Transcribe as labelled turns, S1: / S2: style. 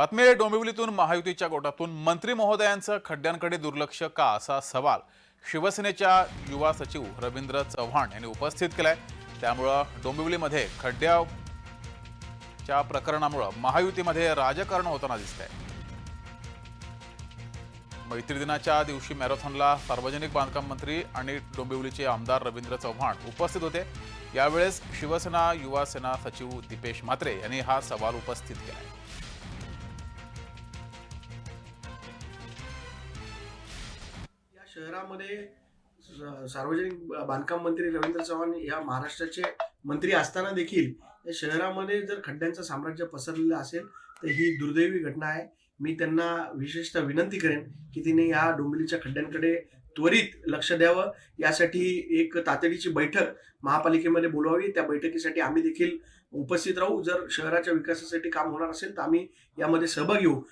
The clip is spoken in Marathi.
S1: बातमी आहे डोंबिवलीतून महायुतीच्या गोटातून मंत्री महोदयांचं खड्ड्यांकडे दुर्लक्ष का असा सवाल शिवसेनेच्या युवा सचिव रवींद्र चव्हाण यांनी उपस्थित केलाय. त्यामुळं डोंबिवलीमध्ये खड्ड्याच्या प्रकरणामुळं महायुतीमध्ये राजकारण होताना दिसतंय. मैत्री दिनाच्या दिवशी मॅरेथॉनला सार्वजनिक बांधकाम मंत्री आणि डोंबिवलीचे आमदार रवींद्र चव्हाण उपस्थित होते. यावेळेस शिवसेना युवा सेना सचिव दीपेश म्हात्रे यांनी हा सवाल उपस्थित केलाय.
S2: शहरामध्ये सार्वजनिक बांधकाम मंत्री रवींद्र चव्हाण या महाराष्ट्राचे मंत्री असताना देखील या शहरामध्ये जर खड्ड्यांचं साम्राज्य पसरलेलं असेल तर ही दुर्दैवी घटना आहे. मी त्यांना विशेषतः विनंती करेन की तिने या डोंबिवलीच्या खड्ड्यांकडे त्वरित लक्ष द्यावं. यासाठी एक तातडीची बैठक महापालिकेमध्ये बोलवावी त्या बैठकीसाठी आम्ही देखील उपस्थित राहू. जर शहराच्या विकासासाठी काम होणार असेल तर आम्ही यामध्ये सहभागी होऊ.